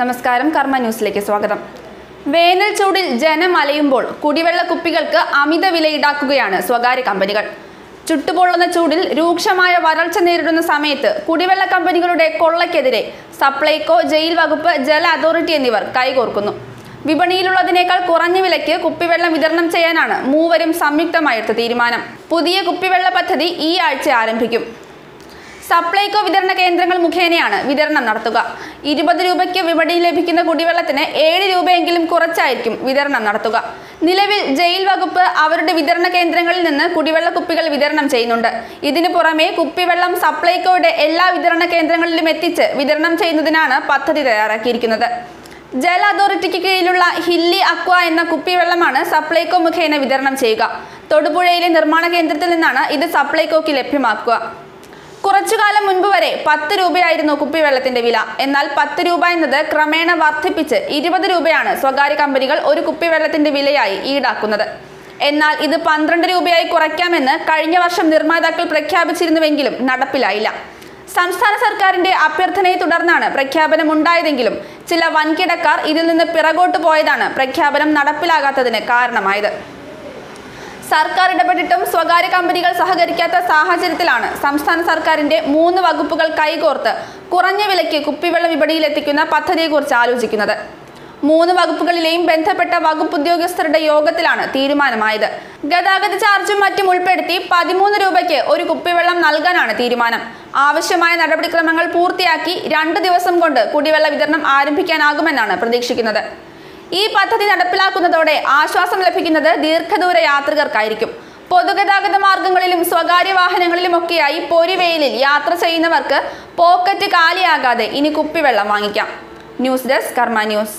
നമസ്കാരം കർമ്മ ന്യൂസിലേക്ക് സ്വാഗതം. വേനൽ ചൂടിൽ ജനം അലയുമ്പോൾ കുടിവെള്ള കുപ്പികൾക്ക് അമിത വില ഈടാക്കുകയാണ് സ്വകാര്യ കമ്പനികൾ. ചുട്ടുപൊള്ളുന്ന ചൂടിൽ രൂക്ഷമായ വരൾച്ച നേരിടുന്ന സമയത്ത് കുടിവെള്ള കമ്പനികളുടെ കൊള്ളയ്ക്കെതിരെ സപ്ലൈകോ ജയിൽ വകുപ്പ് ജല അതോറിറ്റി എന്നിവർ കൈകോർക്കുന്നു. വിപണിയിലുള്ളതിനേക്കാൾ കുറഞ്ഞ വിലയ്ക്ക് കുപ്പിവെള്ളം വിതരണം ചെയ്യാനാണ് മൂവരും സംയുക്തമായെടുത്ത തീരുമാനം. പുതിയ കുപ്പിവെള്ള പദ്ധതി ഈ ആഴ്ച ആരംഭിക്കും. സപ്ലൈകോ വിതരണ കേന്ദ്രങ്ങൾ മുഖേനയാണ് വിതരണം നടത്തുക. ഇരുപത് രൂപയ്ക്ക് വിപണിയിൽ ലഭിക്കുന്ന കുടിവെള്ളത്തിന് ഏഴ് രൂപയെങ്കിലും കുറച്ചായിരിക്കും വിതരണം നടത്തുക. നിലവിൽ ജയിൽ വകുപ്പ് അവരുടെ വിതരണ കേന്ദ്രങ്ങളിൽ നിന്ന് കുടിവെള്ള കുപ്പികൾ വിതരണം ചെയ്യുന്നുണ്ട്. ഇതിനു പുറമെ കുപ്പിവെള്ളം സപ്ലൈകോയുടെ എല്ലാ വിതരണ കേന്ദ്രങ്ങളിലും എത്തിച്ച് വിതരണം ചെയ്യുന്നതിനാണ് പദ്ധതി തയ്യാറാക്കിയിരിക്കുന്നത്. ജല അതോറിറ്റിക്ക് കീഴിലുള്ള ഹില്ലി അക്വ എന്ന കുപ്പിവെള്ളമാണ് സപ്ലൈകോ മുഖേന വിതരണം ചെയ്യുക. തൊടുപുഴയിലെ നിർമ്മാണ കേന്ദ്രത്തിൽ നിന്നാണ് ഇത് സപ്ലൈകോക്ക് ലഭ്യമാക്കുക. കുറച്ചു കാലം മുൻപ് വരെ പത്ത് രൂപയായിരുന്നു കുപ്പിവെള്ളത്തിന്റെ വില. എന്നാൽ പത്ത് രൂപ എന്നത് ക്രമേണ വർദ്ധിപ്പിച്ച് ഇരുപത് രൂപയാണ് സ്വകാര്യ കമ്പനികൾ ഒരു കുപ്പിവെള്ളത്തിന്റെ വിലയായി ഈടാക്കുന്നത്. എന്നാൽ ഇത് പന്ത്രണ്ട് രൂപയായി കുറയ്ക്കാമെന്ന് കഴിഞ്ഞ വർഷം നിർമ്മാതാക്കൾ പ്രഖ്യാപിച്ചിരുന്നുവെങ്കിലും നടപ്പിലായില്ല. സംസ്ഥാന സർക്കാരിന്റെ അഭ്യർത്ഥനയെ തുടർന്നാണ് പ്രഖ്യാപനം ഉണ്ടായതെങ്കിലും ചില വൻകിടക്കാർ ഇതിൽ നിന്ന് പിറകോട്ട് പോയതാണ് പ്രഖ്യാപനം നടപ്പിലാകാത്തതിന് കാരണമായത്. സർക്കാർ ഇടപെട്ടിട്ടും സ്വകാര്യ കമ്പനികൾ സഹകരിക്കാത്ത സാഹചര്യത്തിലാണ് സംസ്ഥാന സർക്കാരിന്റെ മൂന്ന് വകുപ്പുകൾ കൈകോർത്ത് കുറഞ്ഞ വിലയ്ക്ക് കുപ്പിവെള്ള വിപണിയിലെത്തിക്കുന്ന പദ്ധതിയെക്കുറിച്ച് ആലോചിക്കുന്നത്. മൂന്ന് വകുപ്പുകളിലെയും ബന്ധപ്പെട്ട വകുപ്പ് ഉദ്യോഗസ്ഥരുടെ യോഗത്തിലാണ് തീരുമാനമായത്. ഗതാഗത ചാർജും മറ്റും ഉൾപ്പെടുത്തി പതിമൂന്ന് രൂപയ്ക്ക് ഒരു കുപ്പിവെള്ളം നൽകാനാണ് തീരുമാനം. ആവശ്യമായ നടപടിക്രമങ്ങൾ പൂർത്തിയാക്കി രണ്ട് ദിവസം കൊണ്ട് കുടിവെള്ള വിതരണം ആരംഭിക്കാനാകുമെന്നാണ് പ്രതീക്ഷിക്കുന്നത്. ഈ പദ്ധതി നടപ്പിലാക്കുന്നതോടെ ആശ്വാസം ലഭിക്കുന്നത് ദീർഘദൂര യാത്രികർക്കായിരിക്കും. പൊതുഗതാഗത മാർഗങ്ങളിലും സ്വകാര്യ വാഹനങ്ങളിലുമൊക്കെയായി പൊരിവെയിലിൽ യാത്ര ചെയ്യുന്നവർക്ക് പോക്കറ്റ് കാലിയാകാതെ ഇനി കുപ്പിവെള്ളം വാങ്ങിക്കാം. News desk Karma news.